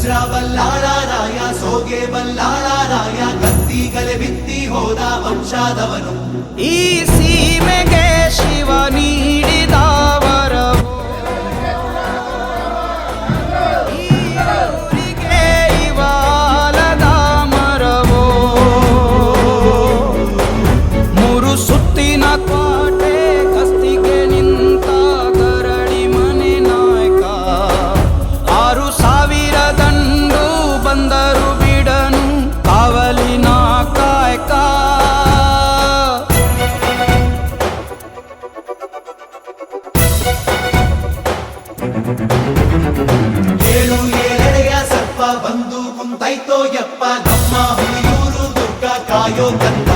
ಮುಜ್ರ ಬಲ್ಲಾಳರಾಯ ಸೋಗೆ ಬಲ್ಲಾಳರಾಯ ಕತ್ತಿಗಲೆ ಬಿತ್ತಿ ಹೋದ ವಂಶಾದವನು. ಈ ಸೀಮೆಗೆ ಶಿವ ನೀಡಿದವರ ಮರವೋ. ಮುರು ಸುತ್ತಿನ ಏಳು ಏಳೆಡೆಯ ಸರ್ಪ ಬಂದು ಕುಂತೈತೋ ಯಪ್ಪ. ನಮ್ಮ ಹುಲಿಯೂರು ದುರ್ಗ ಕಾಯೋ ಕಂದ